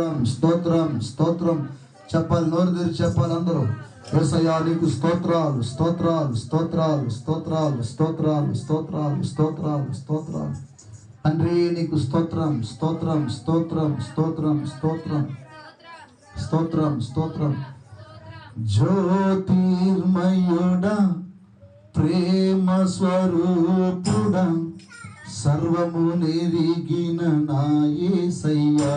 స్తోత్రం స్తోత్రం చెప్పాలి నోరు తెరి చెప్పాలి అందరూ. ఏసయ్యా నీకు స్తోత్రాలు స్తోత్రాలు స్తోత్రాలు స్తోత్రాలు స్తోత్రాలు స్తోత్రాలు స్తోత్రాలు స్తోత్రాలు. తండ్రి నీకు స్తోత్రం స్తోత్రం స్తోత్రం స్తోత్రం స్తోత్రం. స్తోత్రం స్తోత్రం. జ్యోతిర్మయుడ ప్రేమ స్వరూపుడ సర్వము నెరిగిన నాయసయ్యా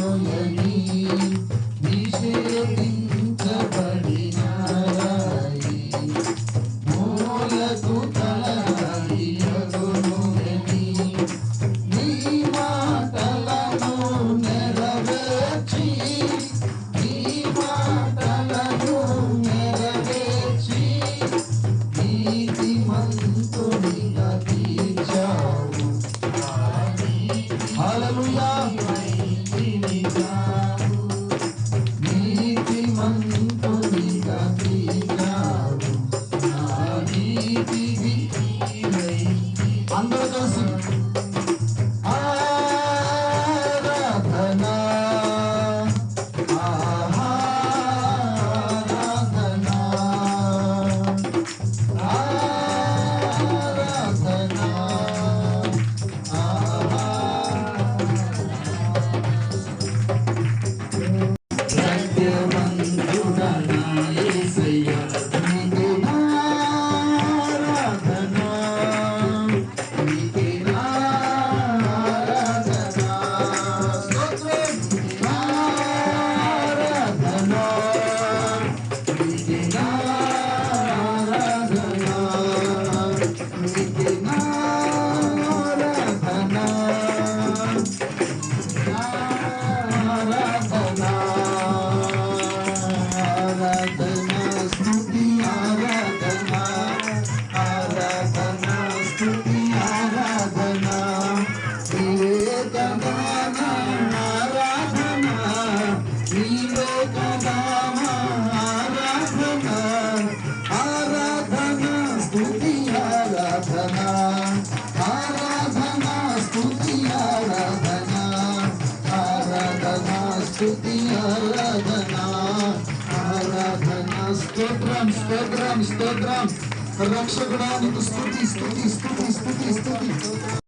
Harmony ఆరాధన స్తుతి ఆరాధన ఆరాధన స్తోత్రం స్తోత్రం స్తోత్రం రక్షకుడానికి స్తుతి స్తుతి స్తుతి స్తుతి స్తుతి